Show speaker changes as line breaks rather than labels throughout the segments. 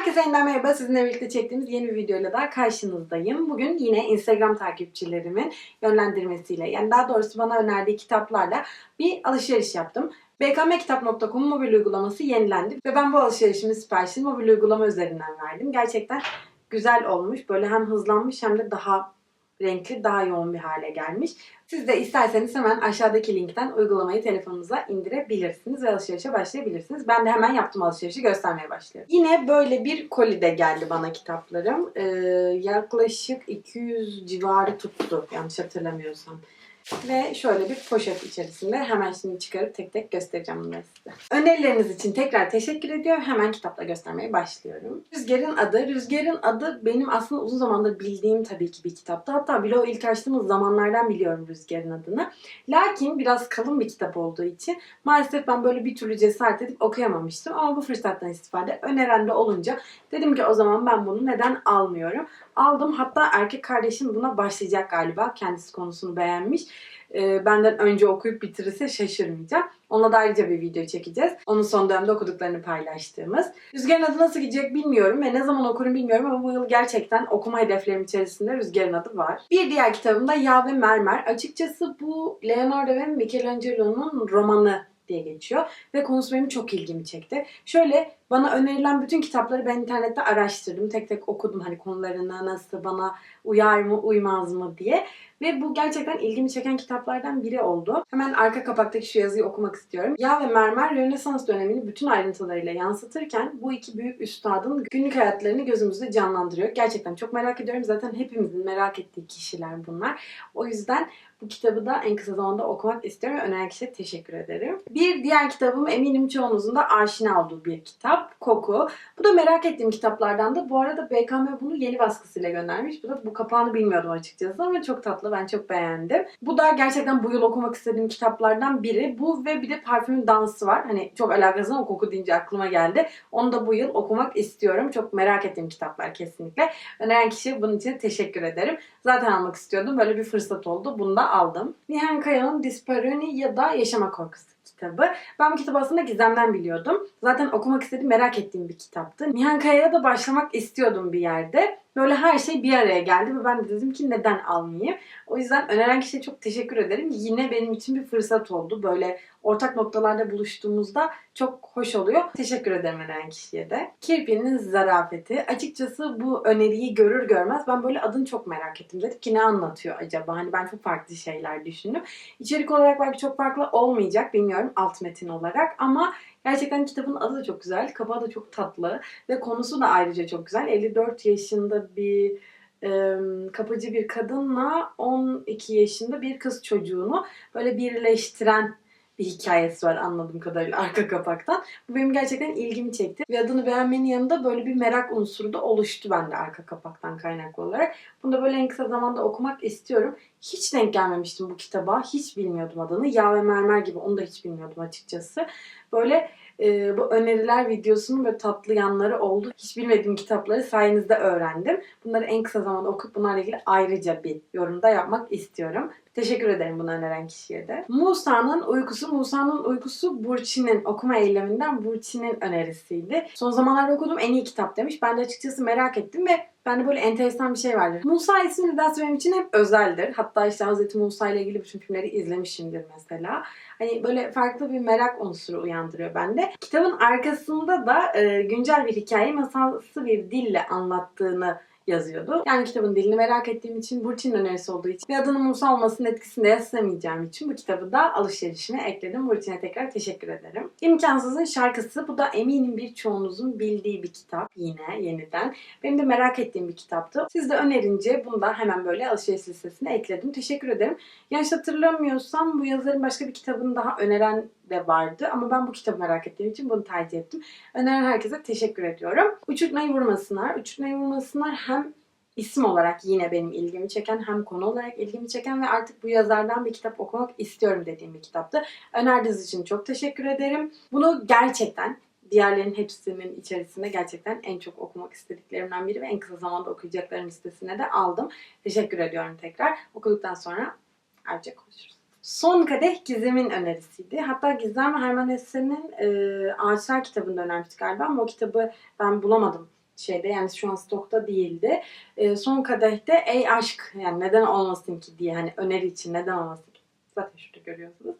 Herkese yeniden merhaba. Sizinle birlikte çektiğimiz yeni bir videoyla daha karşınızdayım. Bugün yine Instagram takipçilerimin yönlendirmesiyle, yani daha doğrusu bana önerdiği kitaplarla bir alışveriş yaptım. bkmkitap.com mobil uygulaması yenilendi ve ben bu alışverişimin siparişini mobil uygulama üzerinden verdim. Gerçekten güzel olmuş. Böyle hem hızlanmış hem de daha renkli, daha yoğun bir hale gelmiş. Siz de isterseniz hemen aşağıdaki linkten uygulamayı telefonunuza indirebilirsiniz ve alışverişe başlayabilirsiniz. Ben de hemen yaptığım alışverişi göstermeye başlıyorum. Yine böyle bir koli de geldi bana kitaplarım. Ee, yaklaşık 200 civarı tuttu yanlış hatırlamıyorsam. Ve şöyle bir poşet içerisinde hemen şimdi çıkarıp tek tek göstereceğim bunları size. Önerileriniz için tekrar teşekkür ediyorum. Hemen kitapla göstermeye başlıyorum. Rüzgar'ın adı. Rüzgar'ın adı benim aslında uzun zamandır bildiğim tabii ki bir kitaptı. Hatta o ilk açtığımız zamanlardan biliyorum Rüzgar'ın adını. Lakin biraz kalın bir kitap olduğu için maalesef ben böyle bir türlü cesaret edip okuyamamıştım. Ama bu fırsattan istifade öneren de olunca dedim ki o zaman ben bunu neden almıyorum. Aldım. Hatta erkek kardeşim buna başlayacak galiba. Kendisi konusunu beğenmiş. Ee, benden önce okuyup bitirirse şaşırmayacağım. Onunla da ayrıca bir video çekeceğiz. Onun son dönemde okuduklarını paylaştığımız. Rüzgar'ın adı nasıl gidecek bilmiyorum ve ne zaman okurum bilmiyorum ama bu yıl gerçekten okuma hedeflerim içerisinde Rüzgar'ın adı var. Bir diğer kitabım da Yağ ve Mermer. Açıkçası bu Leonardo ve Michelangelo'nun romanı diye geçiyor ve konusu benim çok ilgimi çekti. Şöyle bana önerilen bütün kitapları ben internette araştırdım. Tek tek okudum hani konularına nasıl bana uyar mı uymaz mı diye. Ve bu gerçekten ilgimi çeken kitaplardan biri oldu. Hemen arka kapaktaki şu yazıyı okumak istiyorum. Yağ ve mermer Rönesans dönemini bütün ayrıntılarıyla yansıtırken bu iki büyük üstadın günlük hayatlarını gözümüzde canlandırıyor. Gerçekten çok merak ediyorum. Zaten hepimizin merak ettiği kişiler bunlar. O yüzden bu kitabı da en kısa zamanda okumak istiyorum ve öneren kişiye teşekkür ederim. Bir diğer kitabım eminim çoğunuzun da aşina olduğu bir kitap. Koku. Bu da merak ettiğim kitaplardan da. Bu arada BKM bunu yeni baskısıyla göndermiş. Bu da bu kapağını bilmiyordum açıkçası ama çok tatlı. Ben çok beğendim. Bu da gerçekten bu yıl okumak istediğim kitaplardan biri. Bu ve bir de Parfümün Dansı var. Hani çok alakasız ama koku deyince aklıma geldi. Onu da bu yıl okumak istiyorum. Çok merak ettiğim kitaplar kesinlikle. Öneren kişiye bunun için teşekkür ederim. Zaten almak istiyordum. Böyle bir fırsat oldu. Bunu da aldım. Nihan Kaya'nın Disparoni ya da Yaşama Korkusu kitabı. Ben bu kitabı aslında Gizem'den biliyordum. Zaten okumak istediğim, merak ettiğim bir kitaptı. Nihan Kaya'ya da başlamak istiyordum bir yerde. Böyle her şey bir araya geldi ve ben de dedim ki neden almayayım. O yüzden öneren kişiye çok teşekkür ederim. Yine benim için bir fırsat oldu. Böyle ortak noktalarda buluştuğumuzda çok hoş oluyor. Teşekkür ederim öneren kişiye de. Kirpi'nin zarafeti. Açıkçası bu öneriyi görür görmez ben böyle adını çok merak ettim. Dedim ki ne anlatıyor acaba? Hani ben çok farklı şeyler düşündüm. İçerik olarak belki çok farklı olmayacak bilmiyorum alt metin olarak ama Gerçekten kitabın adı da çok güzel. Kapağı da çok tatlı. Ve konusu da ayrıca çok güzel. 54 yaşında bir e, kapıcı bir kadınla 12 yaşında bir kız çocuğunu böyle birleştiren bir hikayesi var anladığım kadarıyla arka kapaktan. Bu benim gerçekten ilgimi çekti. Ve adını beğenmenin yanında böyle bir merak unsuru da oluştu bende arka kapaktan kaynaklı olarak. Bunu da böyle en kısa zamanda okumak istiyorum. Hiç denk gelmemiştim bu kitaba. Hiç bilmiyordum adını. Yağ ve mermer gibi onu da hiç bilmiyordum açıkçası. Böyle e, bu öneriler videosunun böyle tatlı yanları oldu. Hiç bilmediğim kitapları sayenizde öğrendim. Bunları en kısa zamanda okup bunlarla ilgili ayrıca bir yorumda yapmak istiyorum. Teşekkür ederim bunu öneren kişiye de. Musa'nın uykusu, Musa'nın uykusu Burçin'in okuma eyleminden Burçin'in önerisiydi. Son zamanlarda okuduğum en iyi kitap demiş. Ben de açıkçası merak ettim ve bende böyle enteresan bir şey vardır. Musa ismi nedense benim için hep özeldir. Hatta işte Hz. Musa ile ilgili bütün filmleri izlemişimdir mesela. Hani böyle farklı bir merak unsuru uyandırıyor bende. Kitabın arkasında da e, güncel bir hikayeyi masalsı bir dille anlattığını yazıyordu. Yani kitabın dilini merak ettiğim için, Burçin'in önerisi olduğu için ve adının Musa olmasının etkisinde yaslamayacağım için bu kitabı da alışverişime ekledim. Burçin'e tekrar teşekkür ederim. İmkansızın şarkısı. Bu da eminim birçoğunuzun bildiği bir kitap. Yine yeniden. Benim de merak ettiğim bir kitaptı. Siz de önerince bunu da hemen böyle alışveriş listesine ekledim. Teşekkür ederim. Yanlış hatırlamıyorsam bu yazarın başka bir kitabını daha öneren de vardı. Ama ben bu kitabı merak ettiğim için bunu tercih ettim. Öneren herkese teşekkür ediyorum. Uçurtmayı vurmasınlar. Uçurtmayı vurmasınlar hem isim olarak yine benim ilgimi çeken hem konu olarak ilgimi çeken ve artık bu yazardan bir kitap okumak istiyorum dediğim bir kitaptı. Önerdiğiniz için çok teşekkür ederim. Bunu gerçekten diğerlerinin hepsinin içerisinde gerçekten en çok okumak istediklerimden biri ve en kısa zamanda okuyacaklarım listesine de aldım. Teşekkür ediyorum tekrar. Okuduktan sonra ayrıca konuşuruz. Son Kadeh Gizem'in önerisiydi. Hatta Gizem Herman Hesse'nin e, Ağaçlar kitabını önermişti galiba ama o kitabı ben bulamadım şeyde yani şu an stokta değildi. Ee, son kadehte ey aşk yani neden olmasın ki diye hani öneri için neden olmasın ki zaten şurada görüyorsunuz.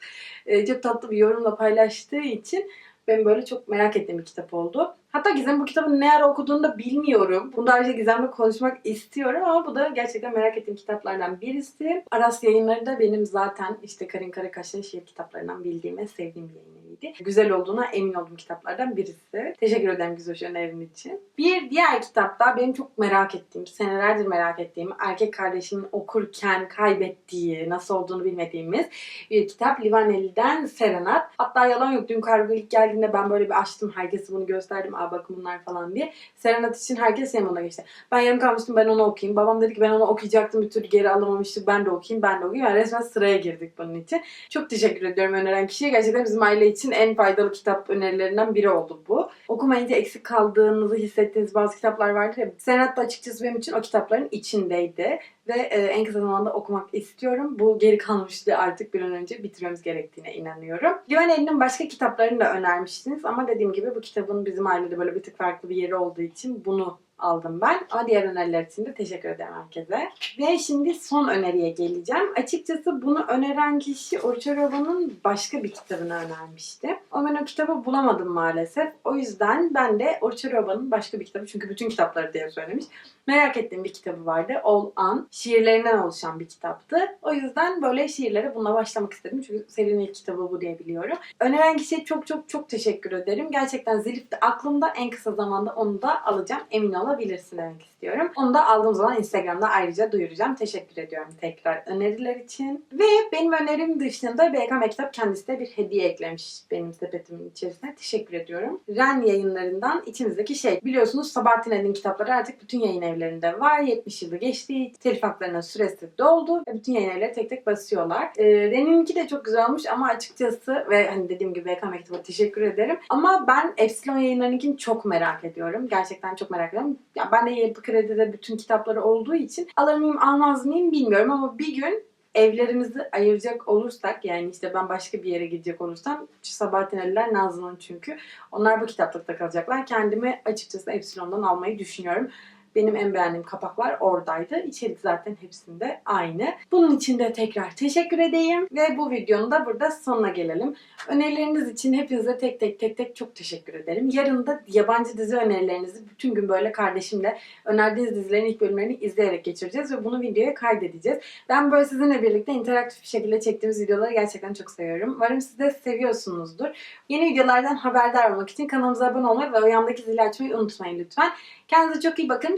Ee, çok tatlı bir yorumla paylaştığı için ben böyle çok merak ettiğim bir kitap oldu. Hatta Gizem bu kitabın ne ara okuduğunu da bilmiyorum. Bunda ayrıca Gizem'le konuşmak istiyorum ama bu da gerçekten merak ettiğim kitaplardan birisi. Aras yayınları da benim zaten işte Karin Karakaş'ın şiir kitaplarından bildiğim ve sevdiğim bir yayın eviydi. Güzel olduğuna emin olduğum kitaplardan birisi. Teşekkür ederim Güzoş önerin için. Bir diğer kitap da benim çok merak ettiğim, senelerdir merak ettiğim, erkek kardeşimin okurken kaybettiği, nasıl olduğunu bilmediğimiz bir kitap. Livaneli'den Serenat. Hatta yalan yok dün kargo ilk geldiğinde ben böyle bir açtım. Herkese bunu gösterdim. Aa bakın bunlar falan diye. Serenat için herkes yanıma geçti. Ben yarım kalmıştım ben onu okuyayım. Babam dedi ki ben onu okuyacaktım bir türlü geri alamamıştık. Ben de okuyayım ben de okuyayım. Yani resmen sıraya girdik bunun için. Çok teşekkür ediyorum öneren kişiye. Gerçekten bizim aile için en faydalı kitap önerilerinden biri oldu bu. Okumayınca eksik kaldığınızı hissettiğiniz bazı kitaplar vardır ya. Serenat da açıkçası benim için o kitapların içindeydi. Ve e, en kısa zamanda okumak istiyorum. Bu geri kalmıştı artık bir an önce bitirmemiz gerektiğine inanıyorum. Livaneli'nin başka kitaplarını da önermiştiniz. Ama dediğim gibi bu kitabın bizim ailede böyle bir tık farklı bir yeri olduğu için bunu aldım ben. Ama diğer öneriler için de teşekkür ederim herkese. Ve şimdi son öneriye geleceğim. Açıkçası bunu öneren kişi Orçarova'nın başka bir kitabını önermişti. Ama ben o kitabı bulamadım maalesef. O yüzden ben de Orçarova'nın başka bir kitabı çünkü bütün kitapları diye söylemiş. Merak ettiğim bir kitabı vardı. All An. Şiirlerinden oluşan bir kitaptı. O yüzden böyle şiirlere bununla başlamak istedim. Çünkü serinin ilk kitabı bu diye biliyorum. Öneren kişiye çok çok çok teşekkür ederim. Gerçekten Zilip de aklımda en kısa zamanda onu da alacağım. Emin olabilirsin demek istiyorum. Onu da aldığım zaman Instagram'da ayrıca duyuracağım. Teşekkür ediyorum tekrar öneriler için. Ve benim önerim dışında BKM Kitap kendisi de bir hediye eklemiş benim sepetimin içerisine. Teşekkür ediyorum. Ren yayınlarından içimizdeki şey. Biliyorsunuz Sabahattin Ali'nin kitapları artık bütün yayın evlerinde var. 70 yılı geçti. Telif haklarının süresi doldu. Bütün yayın evleri tek tek basıyorlar. Ee, Ren'inki de çok güzel olmuş ama açıkçası ve hani dediğim gibi BKM Kitap'a teşekkür ederim. Ama ben Epsilon yayınlarınkini çok merak ediyorum. Gerçekten çok merak ediyorum. Ya ben de Yapı Kredi'de bütün kitapları olduğu için alır mıyım almaz mıyım bilmiyorum ama bir gün evlerimizi ayıracak olursak yani işte ben başka bir yere gidecek olursam Sabahattin Ali'ler Nazlı'nın çünkü onlar bu kitaplıkta kalacaklar. Kendimi açıkçası Epsilon'dan almayı düşünüyorum. Benim en beğendiğim kapaklar oradaydı. İçerik zaten hepsinde aynı. Bunun için de tekrar teşekkür edeyim. Ve bu videonun da burada sonuna gelelim. Önerileriniz için hepinize tek tek tek tek çok teşekkür ederim. Yarın da yabancı dizi önerilerinizi bütün gün böyle kardeşimle önerdiğiniz dizilerin ilk bölümlerini izleyerek geçireceğiz ve bunu videoya kaydedeceğiz. Ben böyle sizinle birlikte interaktif bir şekilde çektiğimiz videoları gerçekten çok seviyorum. Umarım siz de seviyorsunuzdur. Yeni videolardan haberdar olmak için kanalımıza abone olmayı ve o yandaki zili açmayı unutmayın lütfen. Kendinize çok iyi bakın.